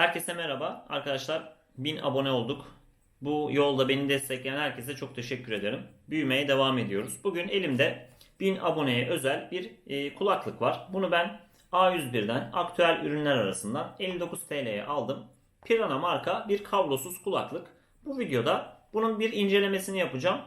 Herkese merhaba. Arkadaşlar 1000 abone olduk. Bu yolda beni destekleyen herkese çok teşekkür ederim. Büyümeye devam ediyoruz. Bugün elimde 1000 aboneye özel bir e, kulaklık var. Bunu ben A101'den aktüel ürünler arasından 59 TL'ye aldım. Pirana marka bir kablosuz kulaklık. Bu videoda bunun bir incelemesini yapacağım.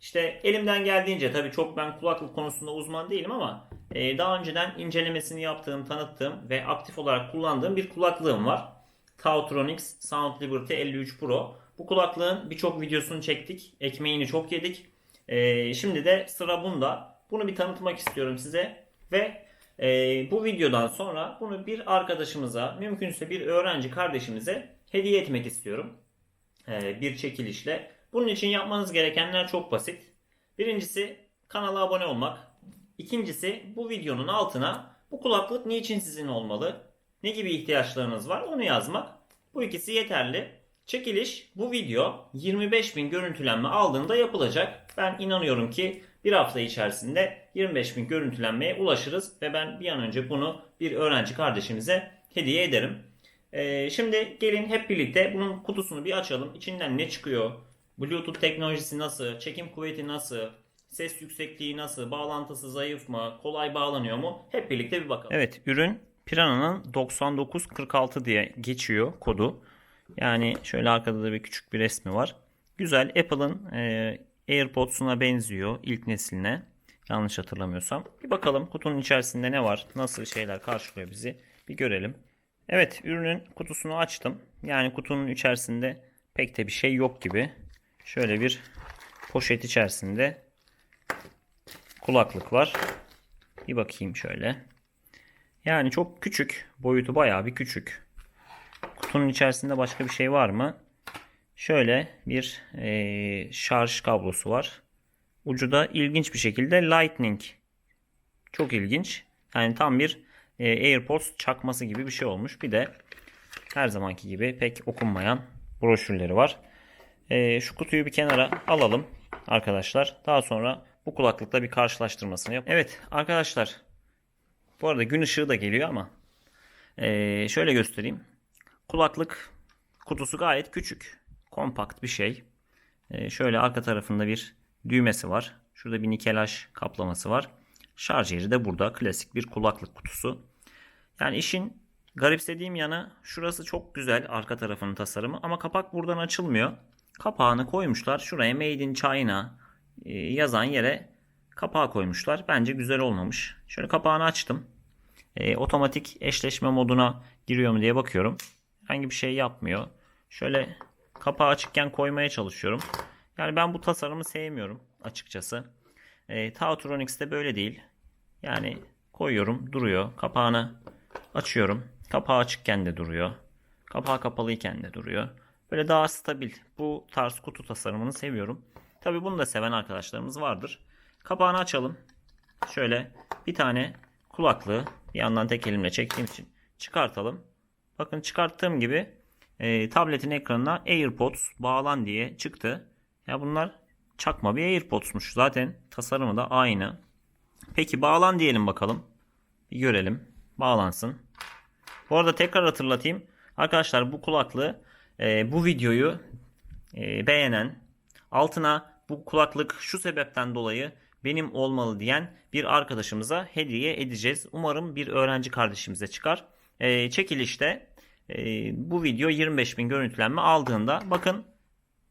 İşte elimden geldiğince tabii çok ben kulaklık konusunda uzman değilim ama e, daha önceden incelemesini yaptığım, tanıttığım ve aktif olarak kullandığım bir kulaklığım var. Tautronics Sound Liberty 53 Pro. Bu kulaklığın birçok videosunu çektik. Ekmeğini çok yedik. E, şimdi de sıra bunda. Bunu bir tanıtmak istiyorum size. Ve e, bu videodan sonra bunu bir arkadaşımıza, mümkünse bir öğrenci kardeşimize hediye etmek istiyorum. E, bir çekilişle. Bunun için yapmanız gerekenler çok basit. Birincisi kanala abone olmak. İkincisi bu videonun altına bu kulaklık niçin sizin olmalı? Ne gibi ihtiyaçlarınız var onu yazmak. Bu ikisi yeterli. Çekiliş bu video 25.000 görüntülenme aldığında yapılacak. Ben inanıyorum ki bir hafta içerisinde 25.000 görüntülenmeye ulaşırız ve ben bir an önce bunu bir öğrenci kardeşimize hediye ederim. Ee, şimdi gelin hep birlikte bunun kutusunu bir açalım. İçinden ne çıkıyor? Bluetooth teknolojisi nasıl? Çekim kuvveti nasıl? Ses yüksekliği nasıl? Bağlantısı zayıf mı? Kolay bağlanıyor mu? Hep birlikte bir bakalım. Evet, ürün Piranha'nın 9946 diye geçiyor kodu. Yani şöyle arkada da bir küçük bir resmi var. Güzel. Apple'ın e, AirPods'una benziyor ilk nesline. Yanlış hatırlamıyorsam. Bir bakalım kutunun içerisinde ne var? Nasıl şeyler karşılıyor bizi? Bir görelim. Evet, ürünün kutusunu açtım. Yani kutunun içerisinde pek de bir şey yok gibi. Şöyle bir poşet içerisinde kulaklık var. Bir bakayım şöyle. Yani çok küçük. Boyutu bayağı bir küçük. Kutunun içerisinde başka bir şey var mı? Şöyle bir e, şarj kablosu var. Ucu da ilginç bir şekilde Lightning. Çok ilginç. Yani tam bir e, AirPods çakması gibi bir şey olmuş. Bir de her zamanki gibi pek okunmayan broşürleri var. E, şu kutuyu bir kenara alalım arkadaşlar. Daha sonra bu kulaklıkla bir karşılaştırmasını yap. Evet arkadaşlar. Bu arada gün ışığı da geliyor ama e, şöyle göstereyim. Kulaklık kutusu gayet küçük. Kompakt bir şey. E, şöyle arka tarafında bir düğmesi var. Şurada bir nikelaj kaplaması var. Şarj yeri de burada. Klasik bir kulaklık kutusu. Yani işin garipsediğim yanı şurası çok güzel arka tarafının tasarımı ama kapak buradan açılmıyor. Kapağını koymuşlar. Şuraya Made in China e, yazan yere kapağı koymuşlar. Bence güzel olmamış. Şöyle kapağını açtım. E, otomatik eşleşme moduna giriyor mu diye bakıyorum. Herhangi bir şey yapmıyor. Şöyle kapağı açıkken koymaya çalışıyorum. Yani ben bu tasarımı sevmiyorum açıkçası. E, Tautronics'te böyle değil. Yani koyuyorum duruyor. Kapağını açıyorum. Kapağı açıkken de duruyor. Kapağı kapalıyken de duruyor. Böyle daha stabil. Bu tarz kutu tasarımını seviyorum. Tabi bunu da seven arkadaşlarımız vardır. Kapağını açalım. Şöyle bir tane kulaklığı bir yandan tek elimle çektiğim için çıkartalım. Bakın çıkarttığım gibi e, tabletin ekranına AirPods bağlan diye çıktı. Ya bunlar çakma bir AirPods'muş. Zaten tasarımı da aynı. Peki bağlan diyelim bakalım. Bir görelim. Bağlansın. Bu arada tekrar hatırlatayım. Arkadaşlar bu kulaklığı e, bu videoyu e, beğenen altına bu kulaklık şu sebepten dolayı benim olmalı diyen bir arkadaşımıza hediye edeceğiz. Umarım bir öğrenci kardeşimize çıkar. E, çekilişte e, bu video 25.000 görüntülenme aldığında bakın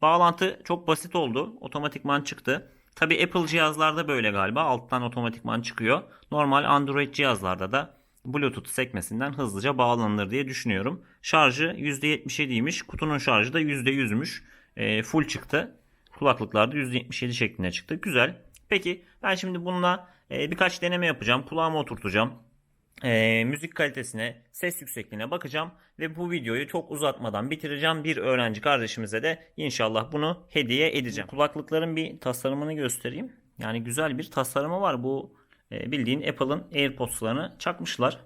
bağlantı çok basit oldu. Otomatikman çıktı. Tabi Apple cihazlarda böyle galiba. Alttan otomatikman çıkıyor. Normal Android cihazlarda da Bluetooth sekmesinden hızlıca bağlanır diye düşünüyorum. Şarjı %77'ymiş. Kutunun şarjı da %100'müş. E, full çıktı. Kulaklıklarda %77 şeklinde çıktı. Güzel. Peki ben şimdi bununla e, birkaç deneme yapacağım. Kulağıma oturtacağım. E, müzik kalitesine, ses yüksekliğine bakacağım ve bu videoyu çok uzatmadan bitireceğim. Bir öğrenci kardeşimize de inşallah bunu hediye edeceğim. Kulaklıkların bir tasarımını göstereyim. Yani güzel bir tasarımı var. Bu e, bildiğin Apple'ın AirPods'larını çakmışlar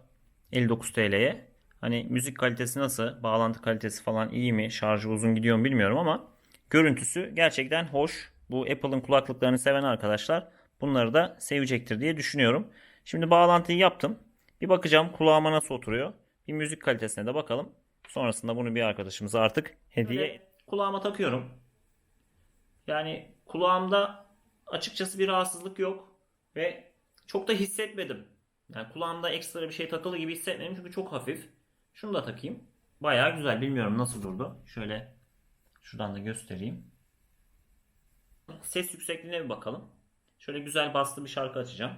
59 TL'ye. Hani müzik kalitesi nasıl, bağlantı kalitesi falan iyi mi, şarjı uzun gidiyor mu bilmiyorum ama görüntüsü gerçekten hoş. Bu Apple'ın kulaklıklarını seven arkadaşlar bunları da sevecektir diye düşünüyorum. Şimdi bağlantıyı yaptım. Bir bakacağım kulağıma nasıl oturuyor. Bir müzik kalitesine de bakalım. Sonrasında bunu bir arkadaşımıza artık hediye kulağıma takıyorum. Yani kulağımda açıkçası bir rahatsızlık yok ve çok da hissetmedim. Yani kulağımda ekstra bir şey takılı gibi hissetmedim çünkü çok hafif. Şunu da takayım. Bayağı güzel. Bilmiyorum nasıl durdu. Şöyle şuradan da göstereyim. Ses yüksekliğine bir bakalım. Şöyle güzel baslı bir şarkı açacağım.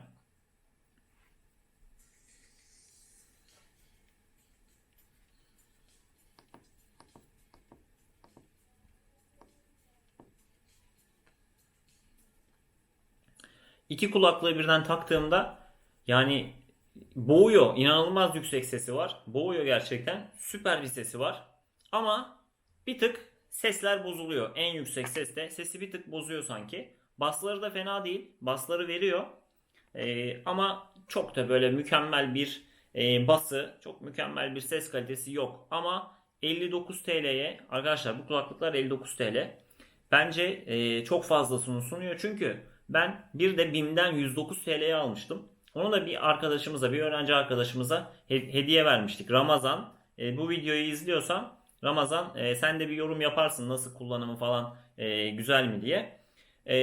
İki kulaklığı birden taktığımda yani boğuyor. İnanılmaz yüksek sesi var. Boğuyor gerçekten. Süper bir sesi var. Ama bir tık sesler bozuluyor. En yüksek seste sesi bir tık bozuyor sanki. Basları da fena değil. Basları veriyor. Ee, ama çok da böyle mükemmel bir e, bası, çok mükemmel bir ses kalitesi yok. Ama 59 TL'ye arkadaşlar bu kulaklıklar 59 TL. Bence e, çok fazlasını sunuyor çünkü ben bir de BİM'den 109 TL'ye almıştım. Onu da bir arkadaşımıza, bir öğrenci arkadaşımıza he- hediye vermiştik. Ramazan, e, bu videoyu izliyorsan Ramazan e, sen de bir yorum yaparsın nasıl kullanımı falan e, güzel mi diye. E,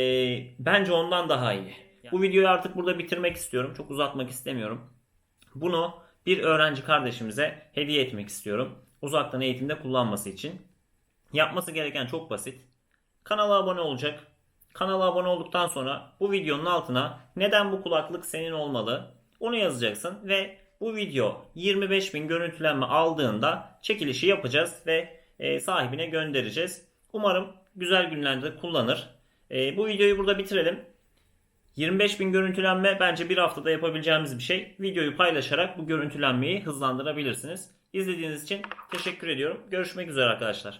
bence ondan daha iyi. Bu videoyu artık burada bitirmek istiyorum. Çok uzatmak istemiyorum. Bunu bir öğrenci kardeşimize hediye etmek istiyorum. Uzaktan eğitimde kullanması için. Yapması gereken çok basit. Kanala abone olacak. Kanala abone olduktan sonra bu videonun altına neden bu kulaklık senin olmalı onu yazacaksın ve bu video 25.000 görüntülenme aldığında çekilişi yapacağız ve e, sahibine göndereceğiz. Umarım güzel günlerde kullanır. E, bu videoyu burada bitirelim. 25.000 görüntülenme bence bir haftada yapabileceğimiz bir şey. Videoyu paylaşarak bu görüntülenmeyi hızlandırabilirsiniz. İzlediğiniz için teşekkür ediyorum. Görüşmek üzere arkadaşlar.